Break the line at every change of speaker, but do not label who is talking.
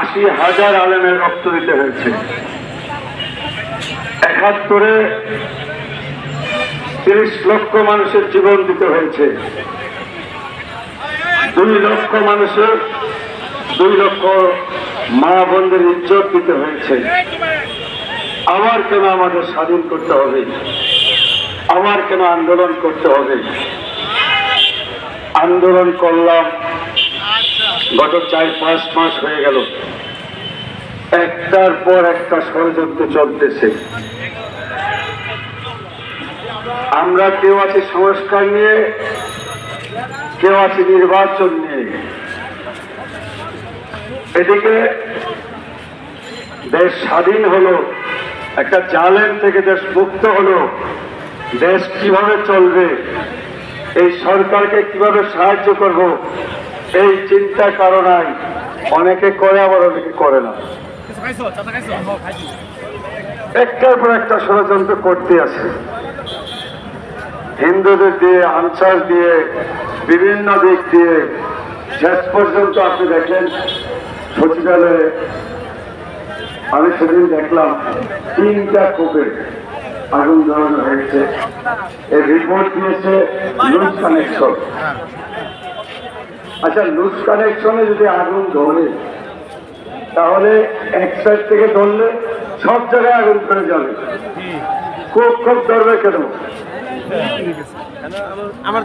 আশি হাজার আলেমের রক্ত দিতে হয়েছে। একাত্তরে তিরিশ লক্ষ মানুষের জীবন দিতে হয়েছে। দুই লক্ষ মানুষের, দুই লক্ষ মা বোনদের ইজ্জত দিতে হয়েছে। আবার কেন আমাদের স্বাধীন করতে হবে? আবার কেন আন্দোলন করতে হবে? আন্দোলন করলাম গত চার পাঁচ মাস হয়ে গেল। একটার পর একটা ষড়যন্ত্র চলতেছে। আমরা কেউ আছি সংস্কার নিয়ে, কেউ আছি নির্বাচন নিয়ে। এদিকে দেশ স্বাধীন হলো, একটা জালেম থেকে দেশ মুক্ত হলো। দেশ কীভাবে চলবে, এই সরকারকে কীভাবে সাহায্য করব এই চিন্তা কারণাই অনেকে করে, আবার অনেকে করে না। একটার পর একটা ষড়যন্ত্র করতে আছে। হিন্দুদের দিয়ে, আনসার দিয়ে, বিভিন্ন দিক দিয়ে শেষ পর্যন্ত আপনি দেখেন, সচিবালয়ে আমি সেদিন দেখলাম, তিনটা কোপে আগুন ধরানো হয়েছে। এই রিপোর্ট দিয়েছে আচ্ছা লুজ কানেকশনে যদি আগুন ধরে, তাহলে এক সাইড থেকে ধরলে সব জায়গায় আগুন করে যাবে। খুব খুব ধরবে কেন?
আমার